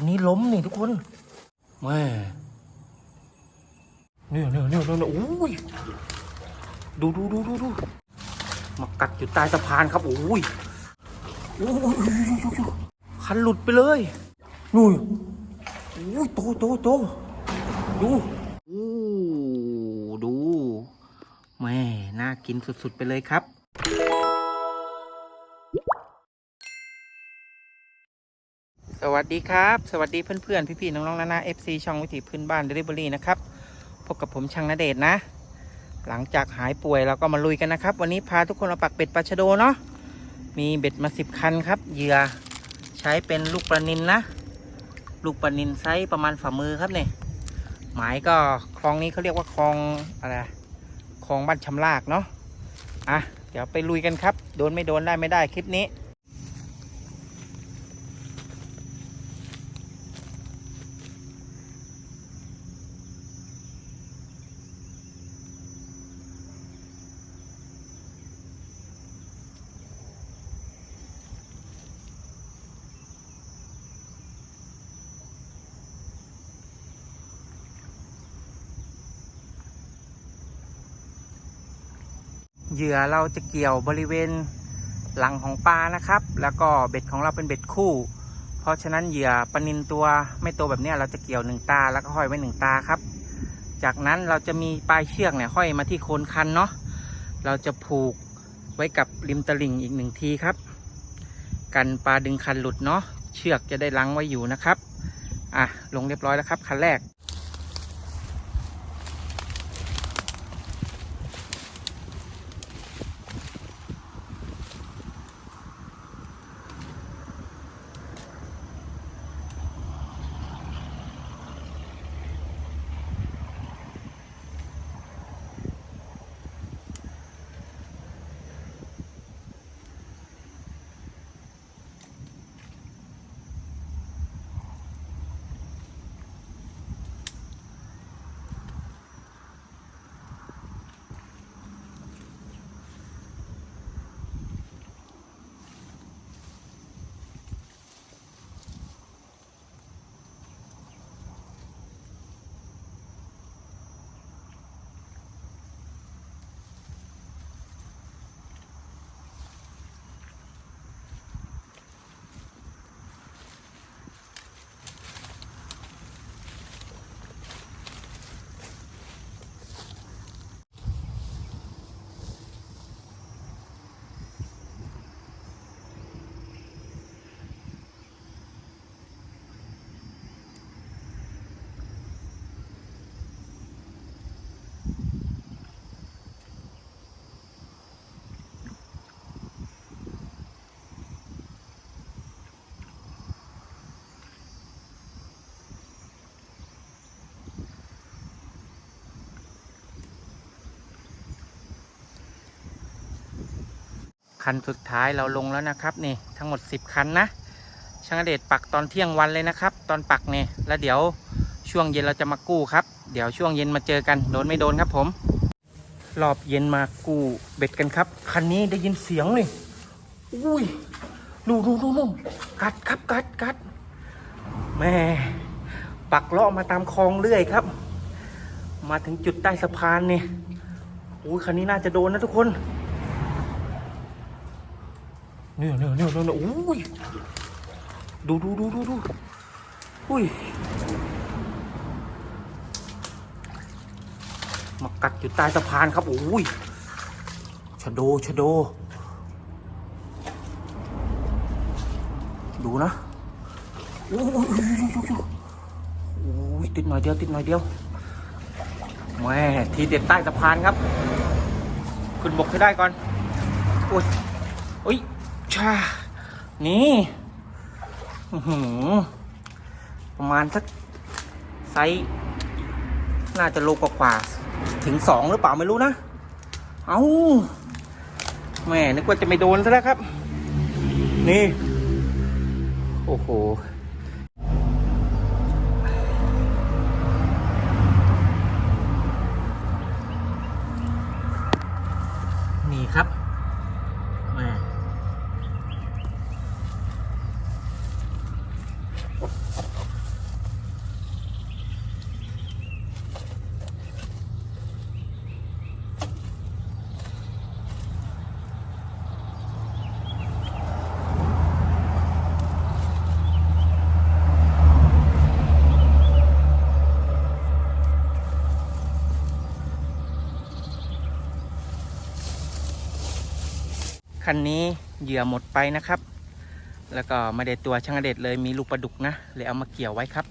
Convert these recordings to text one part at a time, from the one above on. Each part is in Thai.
คันนี้ล้มนี่ทุกคนแม่เนี่ยเนี่ยเนี่ยเนี่ยโอ้ยดูดูดูดูดูมากัดอยู่ใต้สะพานครับโอ้ยโอ้ยคันหลุดไปเลยนู่นโอ้ยโตโตโตดูโอ้ดูแม่น่ากินสุดๆไปเลยครับ สวัสดีครับ สวัสดีเพื่อนๆพี่ๆน้องๆนานาเอฟซีช่องวิถีพื้นบ้านเดลิเวอรี่นะครับพบกับผมช่างนเดชน์นะ หลังจากหายป่วยเราก็มาลุยกันนะครับ วันนี้พาทุกคนมาปักเบ็ดปลาชะโดเนาะมีเบ็ดมาสิบคันครับเหยื่อใช้เป็นลูกปลานินนะ ลูกปลานินไซส์ประมาณฝ่ามือครับเนี่ยหมายก็คลองนี้เขาเรียกว่าคลองอะไรคลองบ้านชำลากเนาะอะเดี๋ยวไปลุยกันครับ โดนไม่โดนได้ไม่ได้คลิปนี้ อเราจะเกี่ยวบริเวณหลังของปลานะครับ แล้วก็เบ็ดของเราเป็นเบ็ดคู่ เพราะฉะนั้นเหยื่อปนินตัวไม่โตแบบนี้เราจะเกี่ยวหนึ่งตาแล้วก็ห้อยไว้หนึ่งตาครับ จากนั้นเราจะมีปลายเชือกเนี่ยห้อยมาที่โคนคันเนาะเราจะผูกไว้กับริมตลิ่งอีกหนึ่งทีครับ กันปลาดึงคันหลุดเนาะเชือกจะได้ลังไว้อยู่นะครับอะลงเรียบร้อยแล้วครับคันแรก คันสุดท้ายเราลงแล้วนะครับนี่ทั้งหมด 10 คันนะช่างเดชปักตอนเที่ยงวันเลยนะครับ ตอนปักเนี่ยแล้วเดี๋ยวช่วงเย็นเราจะมากู้ครับ เดี๋ยวช่วงเย็นมาเจอกันโดนไม่โดนครับผม รอบเย็นมากู้เบ็ดกันครับ คันนี้ได้ยินเสียงนี่อุ้ยดูดูดูดูกัดครับกัดกัดแม่ปักเลาะมาตามคลองเรื่อยครับ มาถึงจุดใต้สะพานนี่อุ้ยคันนี้น่าจะโดนนะทุกคน เนี่ยเนี่ยเนี่ยเนี่ยโอ้ยดูดูดูดูดูอุ้ยมากัดอยู่ใต้สะพานครับโอ้ยชะโดชะโด ดูนะโอ้ยโอ้ยโอ้ยติดหน่อยเดียวติดหน่อยเดียวแม่ทีเด็ดใต้สะพานครับขึ้นบกให้ได้ก่อนโอ้ย ชา นี่ประมาณสักไซส์น่าจะโลกว่าๆถึงสองหรือเปล่าไม่รู้นะ เอาแม่นึกว่าจะไม่โดนซะแล้วครับ นี่ โอ้โหนี่ครับ คันนี้เหยื่อหมดไปนะครับ แล้วก็ไม่ได้ตัวช่างเด็ดเลยมีลูกปลาดุกนะเลยเอามาเกี่ยวไว้ครับ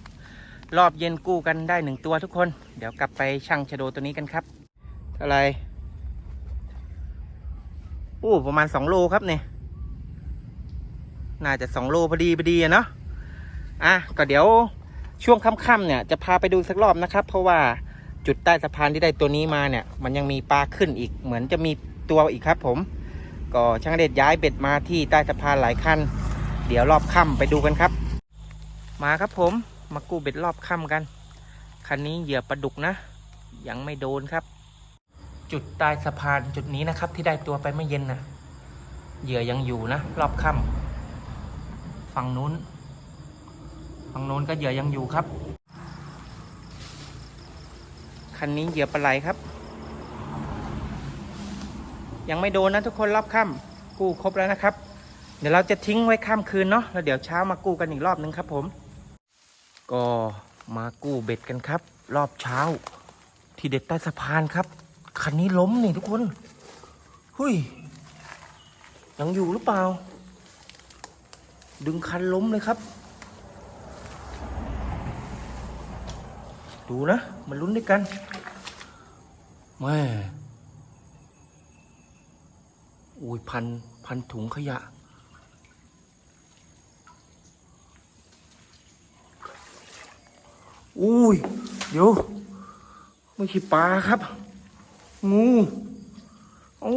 รอบเย็นกู้กันได้หนึ่งตัวทุกคน เดี๋ยวกลับไปช่างชะโดตัวนี้กันครับเท่าไรอู้ประมาณสองโลครับเนี่ยน่าจะสองโลพอดีพอดีอะเนาะอะก็เดี๋ยวช่วงค่ำๆเนี่ยจะพาไปดูสักรอบนะครับ เพราะว่าจุดใต้สะพานที่ได้ตัวนี้มาเนี่ย มันยังมีปลาขึ้นอีกเหมือนจะมีตัวอีกครับผม ก็ช่างเด็ดย้ายเบ็ดมาที่ใต้สะพานหลายคัน เดี๋ยวรอบค่ำไปดูกันครับ มาครับผมมากู้เบ็ดรอบค่ำกัน คันนี้เหยื่อปลาดุกนะ ยังไม่โดนครับ จุดใต้สะพานจุดนี้นะครับ ที่ได้ตัวไปไม่เย็นนะเหยื่อยังอยู่นะ รอบค่ำฝั่งนู้น ฝั่งนู้นก็เหยื่อยังอยู่ครับ คันนี้เหยื่อปลาไหลครับ ยังไม่โดนนะทุกคนรอบค่ำกู้ครบแล้วนะครับ เดี๋ยวเราจะทิ้งไว้ข้ามคืนเนาะแล้วเดี๋ยวเช้ามากู้กันอีกรอบนึงครับผม ก็มากู้เบ็ดกันครับ รอบเช้า ที่เด็ดใต้สะพานครับคันนี้ล้มนี่ทุกคนหุยยังอยู่หรือเปล่า ดึงคันล้มเลยครับ ดูนะมันลุ้นด้วยกันแม่ อุ้ยพันพันถุงขยะ อุ้ย เดี๋ยว ไม่ใช่ปลาครับ งูโอ้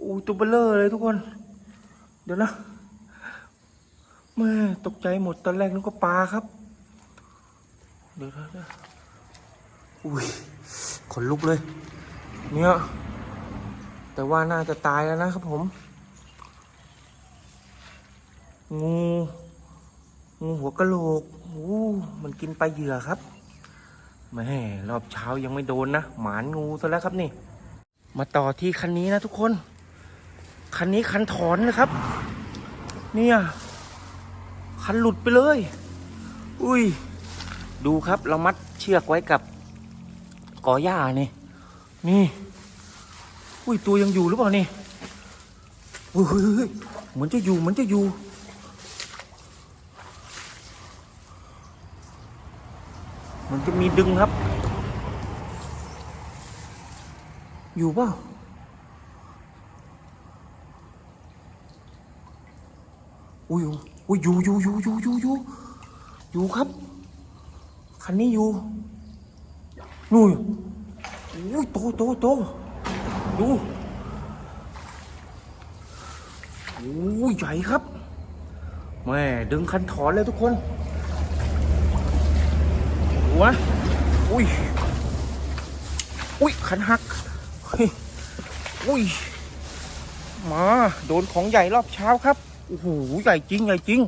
อู้ตัวเบลเลอร์เลยทุกคน เดี๋ยวนะแม่ตกใจหมดตอนแรกนึกว่าปลาครับ เดี๋ยวนะอุ้ยขนลุกเลย เนี่ย แต่ว่าน่าจะตายแล้วนะครับผม งู งูหัวกะโหลกโอ้มันกินไปลาเหยื่อครับแม่รอบเช้ายังไม่โดนนะ หมานงูซะแล้วครับนี่ มาต่อที่คันนี้นะทุกคน คันนี้คันถอนนะครับ เนี่ย คันหลุดไปเลย อุ้ย ดูครับเรามัดเชือกไว้กับกอหญ้านี่ นี่ อุ้ยตัวยังอยู่หรือเปล่านี่เฮ้ยเฮ้ยเหมือนจะอยู่เหมือนจะอยู่มันจะมีดึงครับ อยู่เปล่าอุ้ยอุ้ยอยู่อยู่อยู่อยู่อยู่อยู่อยู่ครับ คันนี้อยู่นู่นอุ้ยโตโตโต ดูโอ้ยใหญ่ครับแม่ดึงคันถอนเลยทุกคนหัวอุ้ย อุ้ย ขันหัก อุ้ย มา โดนของใหญ่รอบเช้าครับ โอ้โห ใหญ่จริง ใหญ่จริง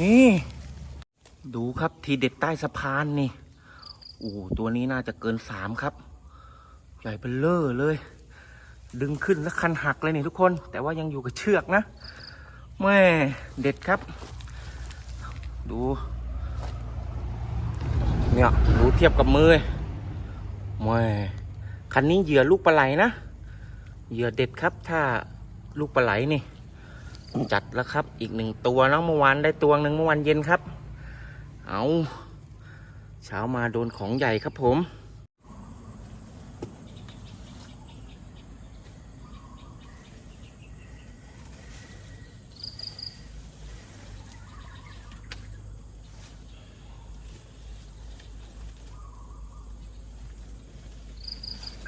นี่ ดูครับทีเด็ดใต้สะพานนี่ โอ้ตัวนี้น่าจะเกินสามครับ ใหญ่เป็นเลอเลย ดึงขึ้นแล้วคันหักเลยนี่ทุกคน แต่ว่ายังอยู่กับเชือกนะแม่เด็ดครับ ดูเนี่ยดูเทียบกับมือแม่คันนี้เหยื่อลูกปลาไหลนะเหยื่อเด็ดครับ ถ้าลูกปลาไหลนี่ จัดแล้วครับ อีกหนึ่งตัวนะเมื่อวานได้ตัวหนึ่งเมื่อวานเย็นครับ เอาเช้ามาโดนของใหญ่ครับผม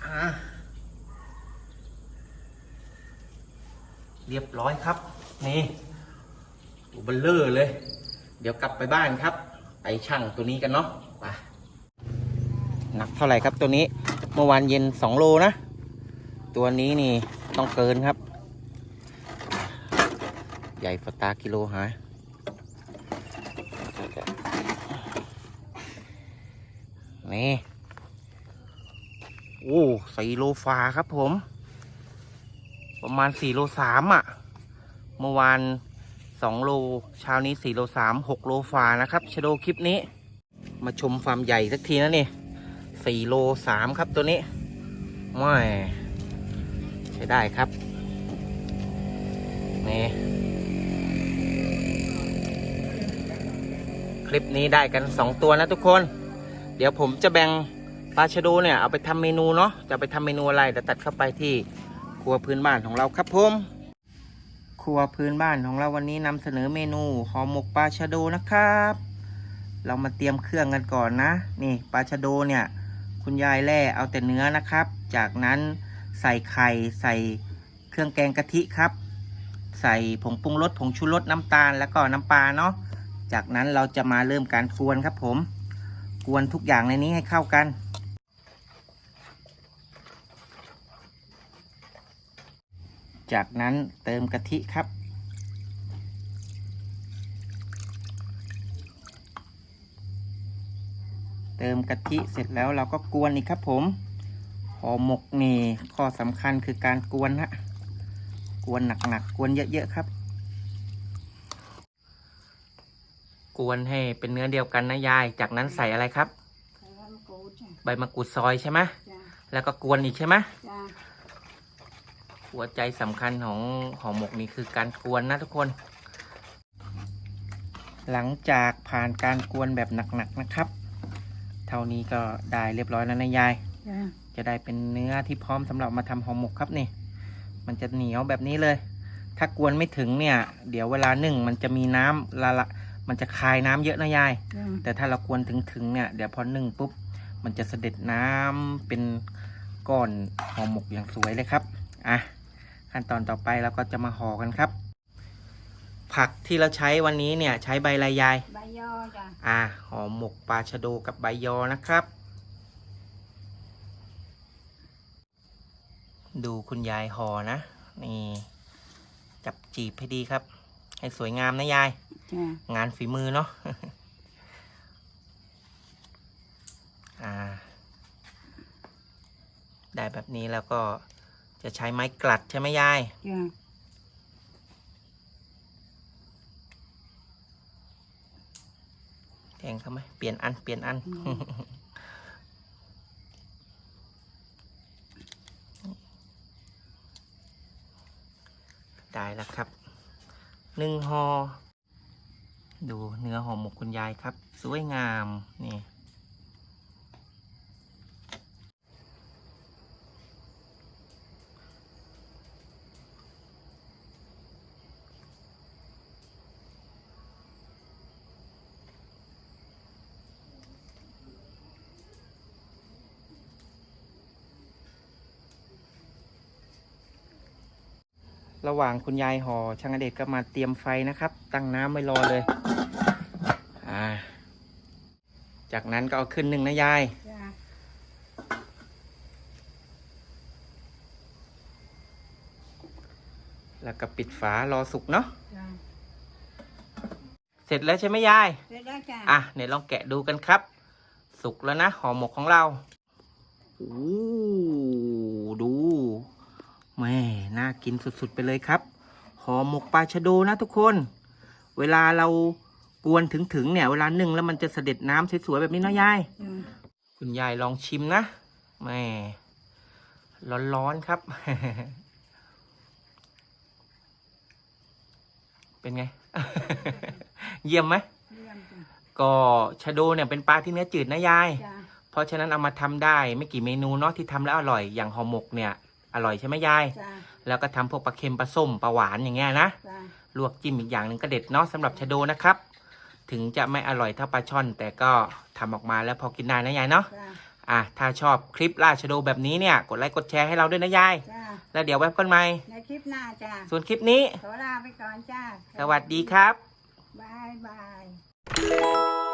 อะเร้อยครับ นี่ตัวเบลเลอร์เลย เดี๋ยวกลับไปบ้านครับ ไปช่างตัวนี้กันเนาะไปหนักเท่าไหร่ครับตัวนี้เมื่อวานเย็นสองโลนะ ตัวนี้นี่ต้องเกินครับ ใหญ่ฟตากิโลหายนี่โอ้สี่โลฟาครับผม ประมาณสี่โลสามอะ เมื่อวานสองโลเช้านี้สี่โลสามหกโลฟานะครับชโดคลิปนี้ มาชมฟาร์มใหญ่สักทีนะนี่สี่โลสามครับตัวนี้ไม่ใช้ได้ครับนี่คลิปนี้ได้กันสองตัวนะทุกคน เดี๋ยวผมจะแบ่งปลาชะโดเนี่ยเอาไปทำเมนูเนาะจะไปทำเมนูอะไรเดี๋ยวตัดเข้าไปที่ครัวพื้นบ้านของเราครับผม ครัวพื้นบ้านของเราวันนี้นำเสนอเมนูห่อหมกปลาชะโดนะครับ เรามาเตรียมเครื่องกันก่อนนะ นี่ปลาชะโดเนี่ย คุณยายแล่เอาแต่เนื้อนะครับ จากนั้นใส่ไข่ใส่เครื่องแกงกะทิครับ ใส่ผงปรุงรสผงชูรสน้ำตาลแล้วก็น้ำปลาเนาะจากนั้นเราจะมาเริ่มการกวนครับผม กวนทุกอย่างในนี้ให้เข้ากัน จากนั้นเติมกะทิครับ เติมกะทิเสร็จแล้วเราก็กวนอีกครับผมห่อหมกนี่ข้อสำคัญคือการกวนฮะกวนหนักๆกวนเยอะๆครับ กวนให้เป็นเนื้อเดียวกันนะยาย จากนั้นใส่อะไรครับใส่ใบมะกรูดจ้ะใบมะกรูดซอยใช่ไหมจ้ะแล้วก็กวนอีกใช่ไหมจ้ะ หัวใจสำคัญของห่อหมกนี่คือการกวนนะทุกคน หลังจากผ่านการกวนแบบหนักๆนะครับ เท่านี้ก็ได้เรียบร้อยแล้วนะยายจ้ะจะได้เป็นเนื้อที่พร้อมสำหรับมาทำห่อหมกครับนี่ มันจะเหนียวแบบนี้เลย ถ้ากวนไม่ถึงเนี่ย เดี๋ยวเวลานึ่งมันจะมีน้ำละละมันจะคายน้ำเยอะนะยายจ้ะแต่ถ้าเรากวนถึงถึงๆเนี่ย เดี๋ยวพอนึ่งปุ๊บ มันจะเสด็จน้ำเป็นก้อนห่อหมกอย่างสวยเลยครับ อะ ขั้นตอนต่อไปเราก็จะมาห่อกันครับ ผักที่เราใช้วันนี้เนี่ยใช้ใบลายยาย ใบยอจ้ะ อ่าห่อหมกปลาชะโดกับใบยอนะครับ ดูคุณยายห่อนะ นี่ จับจีบให้ดีครับ ให้สวยงามนะยาย จ้ะ งานฝีมือเนาะ อ่า ได้แบบนี้แล้วก็ จะใช้ไม้กลัดใช่ไหมยาย จ้ะแทงเขาไหมเปลี่ยนอันเปลี่ยนอัน ได้แล้วครับหนึ่งหอดูเนื้อห่อหมกคุณยายครับ สวยงามนี่ ระหว่างคุณยายห่อช่างอเดชก็มาเตรียมไฟนะครับ ตั้งน้ำไว้รอเลย อ่า จากนั้นก็เอาขึ้นหนึ่งนะยายจ้ะแล้วก็ปิดฝารอสุกเนาะจ้ะเสร็จแล้วใช่ไหมยายเสร็จแล้วจ้ะอะเดี๋ยวลองแกะดูกันครับ สุกแล้วนะห่อหมกของเราโอ้ดู แม่น่ากินสุดๆไปเลยครับห่อหมกปลาชะโดนะทุกคน เวลาเรากวนถึงๆเนี่ย เวลานึ่งแล้วมันจะเสด็จน้ำสวยๆแบบนี้นะยายจ้ะคุณยายลองชิมนะแม่ร้อนๆครับ เป็นไง เยี่ยมไหมเยี่ยมจ้ะก็ชะโดเนี่ยเป็นปลาที่เนื้อจืดนะยายจ้ะเพราะฉะนั้นเอามาทำได้ไม่กี่เมนูเนาะที่ทำแล้วอร่อยอย่างห่อหมกเนี่ย อร่อยใช่ไหมยาย จ้ะแล้วก็ทำพวกปลาเค็มปลาส้มปลาหวานอย่างเงี้ยนะ จ้ะลวกจิ้มอีกอย่างหนึ่งก็เด็ดเนาะสำหรับชะโดนะครับ ถึงจะไม่อร่อยเท่าปลาช่อน แต่ก็ทำออกมาแล้วพอกินได้นะยายเนาะจ้ะอะถ้าชอบคลิปล่าชะโดแบบนี้เนี่ย กดไลค์กดแชร์ให้เราด้วยนะยาย จ้ะแล้วเดี๋ยวไว้พบกันใหม่ในคลิปหน้าจ้ะส่วนคลิปนี้ ขอลาไปก่อนจ้ะสวัสดีครับ บายบาย